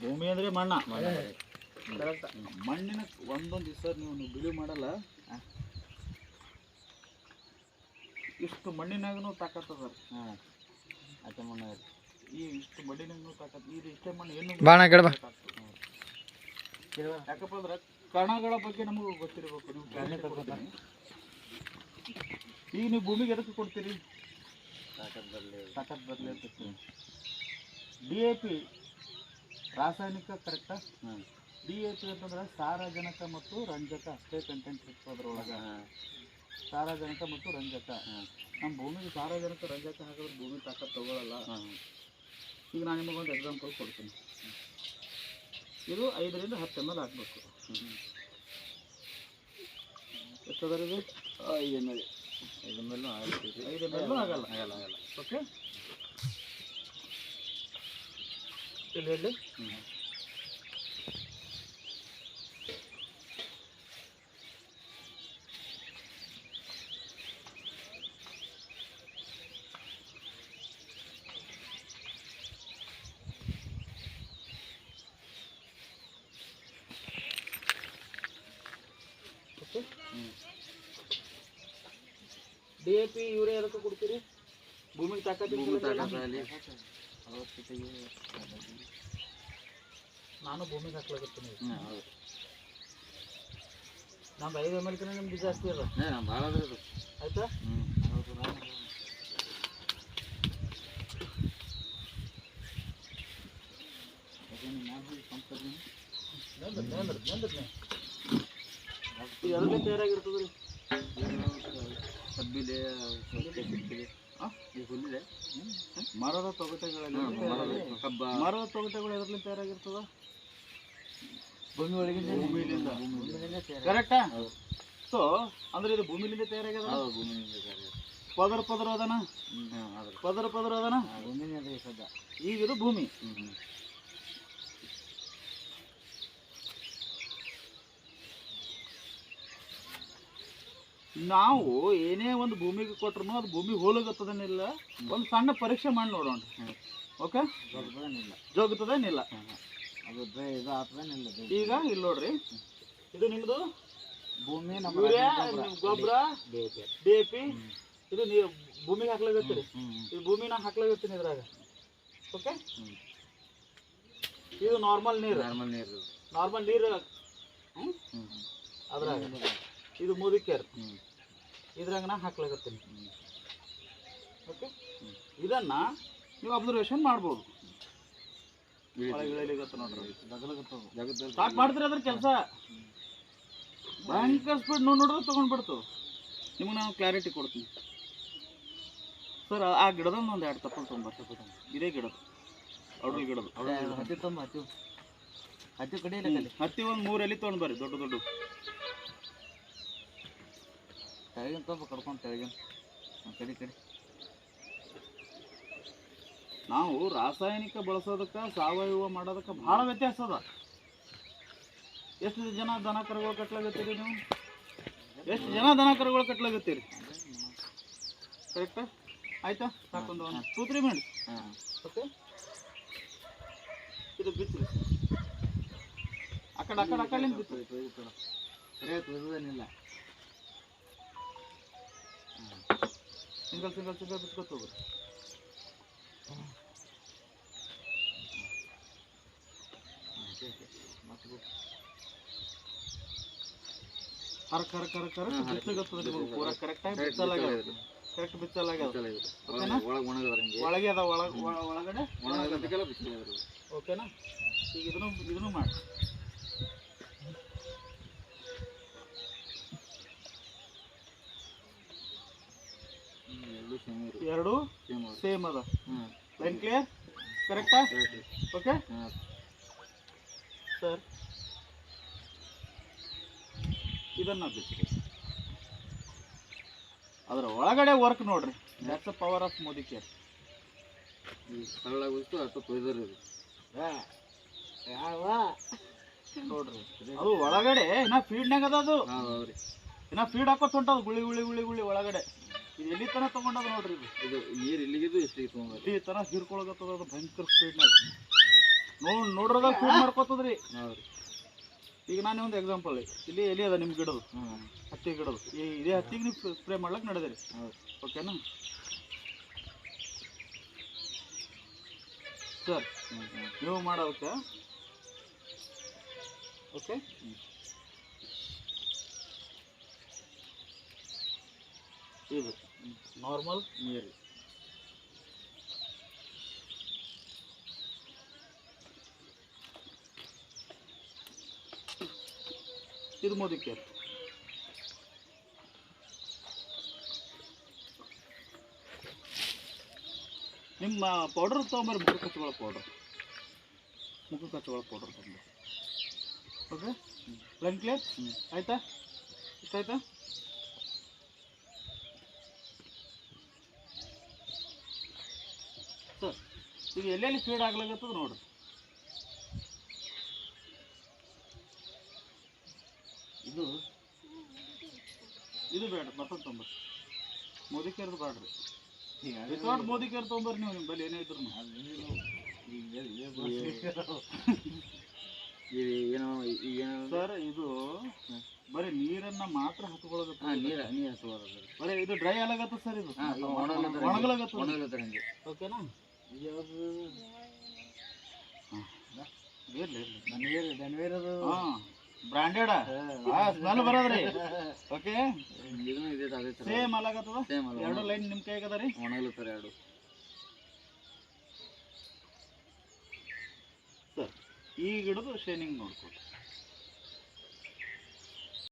ಭೂಮಿ ಅಂದ್ರೆ ಮಣ್ಣ. ಮಣ್ಣು. ಮಣ್ಣಿನ ಒಂದೊಂದು ದಿವಸ ನೀವು ನೀವು ಬಿಳಿ ಮಾಡಲ್ಲ. ಇಷ್ಟು ಮಣ್ಣಿನಾಗೂ ತಾಕತ್ತದ ಹಾಂ. ಮಣ್ಣು ಈ ಇಷ್ಟು ಮಣ್ಣಿನಾಗೂ ತಾಕತ್. ಇದು ಇಷ್ಟೇ ಮಣ್ಣು ಏನು ಬಾಣ ಯಾಕಪ್ಪ ಅಂದ್ರೆ ಕಣಗಳ ಬಗ್ಗೆ ನಮಗೂ ಗೊತ್ತಿರಬೇಕು. ನೀವು. ಈಗ ನೀವು ಭೂಮಿಗೆ ಎದಕ್ಕೆ ಕೊಡ್ತೀರಿ? ತಾಕತ್ ಬರಲಿ. ತಾಕತ್ ಬರಲಿ ಇರ್ತೈತಿ ಡಿ ಎ ಪಿ ರಾಸಾಯನಿಕ ಕರೆಕ್ಟಾ ಡಿ ಎ ಪಿ ಅಂತಂದ್ರೆ ಸಾರಜನಕ ಮತ್ತು ರಂಜಕ. ಅಷ್ಟೇ ಕಂಟೆಂಟ್ ಇರ್ತದೆ ಅದ್ರೊಳಗೆ. ಹಾಂ. ಸಾರಜನಕ ಮತ್ತು ರಂಜಕ. ಹಾಂ. ನಮ್ಮ ಭೂಮಿಗೆ ಸಾರಜನಕ ರಂಜಕ ಹಾಕಿದ್ರೆ ಭೂಮಿ ತಾಕ ತಗೊಳ್ಳಲ್ಲ ಹಾಂ. ಈಗ ನಾನು ನಿಮಗೊಂದು ಎಕ್ಸಾಂಪಲ್ ಕೊಡ್ತೀನಿ. ಇದು ಐದರಿಂದ ಹತ್ತು ಎಂ ಎಲ್ ಹಾಕಬೇಕು ಎಷ್ಟದರ ಇದು? ಐದು ಎಂ ಎಲ್ ಐದು ಎಂ ಎಲ್ ಆಗಲ್ಲ. ಆಗಲ್ಲ. ಆಗಲ್ಲ ಓಕೆ ಇಲ್ಲಿ ಹೇಳಿ ಹ್ಞೂ ಓಕೆ ಹ್ಞೂ ಡಿ ಎ ಪಿ ಯೂರಿಯಾ ಅದಕ್ಕೆ ಕೊಡ್ತೀರಿ ಭೂಮಿಗೆ ತಾಕತ್ ಭೂಮಿ ಇರ್ತದಲ್ಲ? ನಾನು ಭೂಮಿಗೆ ಹಾಕ್ಲಾಗತ್ತೀನಿ ನಮ್ಮ ಹೌದು. ಐದು ಎಂ ಎಲ್ ನಿಮ್ದು ಜಾಸ್ತಿ ಅದ. ಏ ಭಾಳ ಅದ ಆಯ್ತಾ? ಹ್ಞೂ ನಂದ್ರ ನಂದ್ರ ನಂದ್ರ ಇದು ಅದಕ್ಕೆ ತಯಾರಾಗಿರ್ತದೆ ರೀ ಕಬ್ಬಿಲೆ? ಈ ಹುಲ್ಲಿದೆ. ಮರದ ತೊಗಟೆಗಳಲ್ಲಿ ಮರದ ತೊಗಟೆಗಳು ಎದ್ರಲ್ಲಿ ತಯಾರಾಗಿರ್ತದ? ಭೂಮಿ ಒಳಗಿಂದ ಭೂಮಿಲಿಂದ. ಕರೆಕ್ಟಾ ಸೊ ಅಂದ್ರೆ ಇದು ಭೂಮಿಲಿಂದ ತಯಾರಾಗ್ಯದ? ಭೂಮಿಲಿಂದ ತಯಾರ ಪದರ ಪದರ ಅದನ? ಪದರ ಪದರ ಅದನ? ಭೂಮಿನೇ ಸದ್ಯ. ಈಗ ಇದು ಭೂಮಿ. ನಾವು ಏನೇ ಒಂದು ಭೂಮಿಗೆ ಕೊಟ್ರು ಅದು ಭೂಮಿ ಹೋಲಗತ್ತದನಿಲ್ಲ ಒಂದು ಸಣ್ಣ ಪರೀಕ್ಷೆ ಮಾಡಿ ನೋಡೋಣ. ಓಕೆ? ಜೋಗತದೇನಿಲ್ಲ ಅದು ಇದು ಆಗ್ತದೇನಿಲ್ಲ ಈಗ ಇಲ್ಲಿ ನೋಡ್ರಿ. ಇದು ನಿಮ್ದು? ಭೂಮಿ ಗೊಬ್ಬರ. D A P. ಇದು ನೀವು ಭೂಮಿಗೆ ಹಾಕ್ಲಾಗತ್ತೀರಿ ಇದು ಭೂಮಿನ ಹಾಕ್ಲಾಗತ್ತೀನಿ ಇದ್ರಾಗ. ಓಕೆ? ಇದು ನಾರ್ಮಲ್ ನೀರು. ನಾರ್ಮಲ್ ನೀರು. ನಾರ್ಮಲ್ ನೀರು. ಅದ್ರಾಗ. ಇದು ಮುದುಕೇರ್. ಇದ್ರಾಗ ನಾ ಹಾಕ್ಲಾಗತ್ತೀನಿ ಓಕೆ ಇದನ್ನ ನೀವು ಅಬ್ಸರ್ವೇಷನ್ ಮಾಡ್ಬೋದು. ಸ್ಟಾರ್ಟ್ ಮಾಡಿದ್ರೆ ಅದ್ರ ಕೆಲಸ? ಭಯಂಕರ ಸ್ಪೀಡ್ ನೋಡಿ ನೋಡಿದ್ರೆ ತೊಗೊಂಡ್ಬಿಡ್ತು ನಿಮ್ಗೆ ನಾನು ಕ್ಲಾರಿಟಿ ಕೊಡ್ತೀನಿ. ಸರ್ ಆ ಗಿಡದ ಒಂದು ಎರಡು ತಪ್ಪಲು ತೊಗೊಂಬರ್ತೀವಿ ಇದೇ ಗಿಡದ ಅವ್ರ ಗಿಡದ. ಹತ್ತಿ ತುಂಬ ಹತ್ತಿ. ಹತ್ತಿ ಕಡೆ ಹತ್ತಿ ಒಂದು ಮೂರು ಎಲೆ ತೊಗೊಂಡು ಬರ್ರಿ ದೊಡ್ಡ ದೊಡ್ಡ. ತೆಳಗಿನ ತಪ್ಪು ಕಡ್ಕೊಂಡು ತೆಳಗಿನ. ಹ್ಞೂ, ಕಡಿ ಕಡಿ. ನಾವು ರಾಸಾಯನಿಕ ಬಳಸೋದಕ್ಕೆ ಸಾವಯವ ಮಾಡೋದಕ್ಕೆ ಭಾಳ ವ್ಯತ್ಯಾಸ ಅದ. ಎಷ್ಟು ಜನ ದನ ಕರುಗಳು ಕಟ್ಲಾಗತ್ತೀರಿ ನೀವು? ಎಷ್ಟು ಜನ ದನ ಕರುಗಳು ಕಟ್ಲಾಗತ್ತೀರಿ ಕರೆಕ್ಟ ಆಯ್ತಾ? ಸಾಕೊಂದು ಟೂ ತ್ರೀ ಮಿನಿಟ್ಸ್ ಹಾಂ. ಓಕೆ ಇದು ಬಿತ್ತು ಆ ಕಡೆ ಆ ಕಡೆ ಆ ಕಡೆ ಬಿತ್ತು ಸರಿಯಾಗಿ ಸಿಂಗಲ್ ಸಿಂಗಲ್ ಸಿಂಗಲ್ ಬಿಟ್ಕೊತ ಹೋಗ್ರಿ ಹರಕ್ ಹರಕ್ ಪೂರ ಕರೆಕ್ಟಾಗಿ ಬಿಚ್ಚಲಾಗ್ಯದ ಕರೆಕ್ಟ್ ಬಿಚ್ಚಲಾಗ್ಯದ ಓಕೆನಾ ಒಳಗೆ ಅದ ಒಳಗ ಒಳ- ಒಳಗಡೆ ಬಿಸಿಲಿದ್ರು ಓಕೆನಾ ಈಗ ಇದನ್ನು ಇದನ್ನು ಮಾಡಿ. ಎರಡು ಸೇಮ್ ಅದ. ಲೈನ್ ಕ್ಲಿಯರ್ ಕರೆಕ್ಟಾ ಓಕೆ ಸರ್ ಇದನ್ನ ಬಿಟ್ಟು ಅದರ ಒಳಗಡೆ ವರ್ಕ್ ನೋಡ್ರಿ. That's the power of Modi care ಈ ಅಥವಾ ತೊಯ್ದರು ಇದು ನೋಡ್ರಿ. ಅದು ಒಳಗಡೆ ಇನ್ನ ಫೀಡ್ನಾಗ ಅದ ಅದು. ಇನ್ನ ಫೀಡ್ ಹಾಕೋತ್ ಹೊಂಟದ ಗುಳಿ ಗುಳಿ ಗುಳಿ ಗುಳಿ ಒಳಗಡೆ. ಇದು ಎಲ್ಲಿ ತನ ತಗೊಂಡದ ನೋಡ್ರಿ ಇದು. ಇದು ನೀರು ಇಲ್ಲಿಗಿದ್ದು ಎಷ್ಟು ತೊಗೊಂಡ್ರಿ ಈ ತರ ಹೀರ್ಕೊಳಗತ್ತದ ಅದು ಭಯಂಕರ ಸ್ಪೀಡ್ನಾಗ ನೋಡ್ ನೋಡ್ರದಾಗ ಶೂಟ್ ಮಾಡ್ಕೋತದ್ರಿ. ಹೌದು ಈಗ ನಾನು ಒಂದು ಎಕ್ಸಾಂಪಲ್ ಇಲ್ಲಿ ಎಲ್ಲಿ ಅದ ನಿಮ್ಮ ಗಿಡದು. ಹ್ಞೂ ಹತ್ತಿ ಗಿಡದು. ಈ ಇದೇ ಹತ್ತಿಗೆ ನೀವು ಸ್ಪ್ರೇ ಮಾಡ್ಲಕ್ಕೆ ನಡೆದಿರಿ. ಓಕೆನಾ ಸರ್ ಹ್ಞೂ ಹ್ಞೂ ನೀವು ಮಾಡೋದಕ್ಕೆ? ಓಕೆ ಇದು. ನಾರ್ಮಲ್ ನೀರು ಇದು ಮೋದಿಕೆ ನಿಮ್ಮ ಪೌಡರ್ ತೊಗೊಂಬರ್ರಿ ಮುಖ ಕಚ್ಚುಗಳ ಪೌಡ್ರ್ ಮುಖ ಕಚ್ಚುಗಳ ಪೌಡರ್ ತೊಗೊಂಬರ್ರಿ ಓಕೆ ಕ್ಲಿಯರ್ ಹ್ಞೂ ಆಯ್ತಾ? ಇಷ್ಟ ಆಯ್ತಾ ಸರ್ ಈಗ ಎಲ್ಲೆಲ್ಲಿ ಫೀಡ್ ಆಗ್ಲಾಗತ್ತದ ನೋಡ್ರಿ ಇದು ಇದು ಬೇಡ ಮೋದಿ ಕೇರ್ ಬೇಡ್ರಿ. ವಿತೌಟ್ ಮೋದಿ ಕೇರ್ ತೊಂಬರ್ರಿ ನೀವು ನಿಮ್ಮ ಬಲ್ಲಿ ಏನೇ ಇದ್ರು ಏನೋ ಸರ್ ಇದು ಬರೀ ನೀರನ್ನ ಮಾತ್ರ ಹತ್ಕೊಳ್ಳೋದಕ್ಕೆ ನೀರು ಬರೀ ಇದು ಡ್ರೈ ಆಗತ್ತ ಸರ್ ಇದು. ಒಣಗಲಾಗತ್ತೆ ಒಣಗಲತ್ತರ ಒಣಗಲತ್ತರ ಹಂಗೆ ಓಕೆನಾ ಬ್ರಾಂಡೆಡ್ ಸ್ಮೆಲ್ ಬರೋದ್ರಿ. ಓಕೆ ಸೇಮ್ ಅಲಾಗತ್ತದ ಎರಡು ಲೈನ್ ನಿಮ್ಮ ಕೈಗೆ ಅದ ರೀ? ಒಣಗಲತ್ತರ ಎರಡು. ಈ ಗಿಡದು ಶೈನಿಂಗ್ ನೋಡ್ಕೊಡ್ರಿ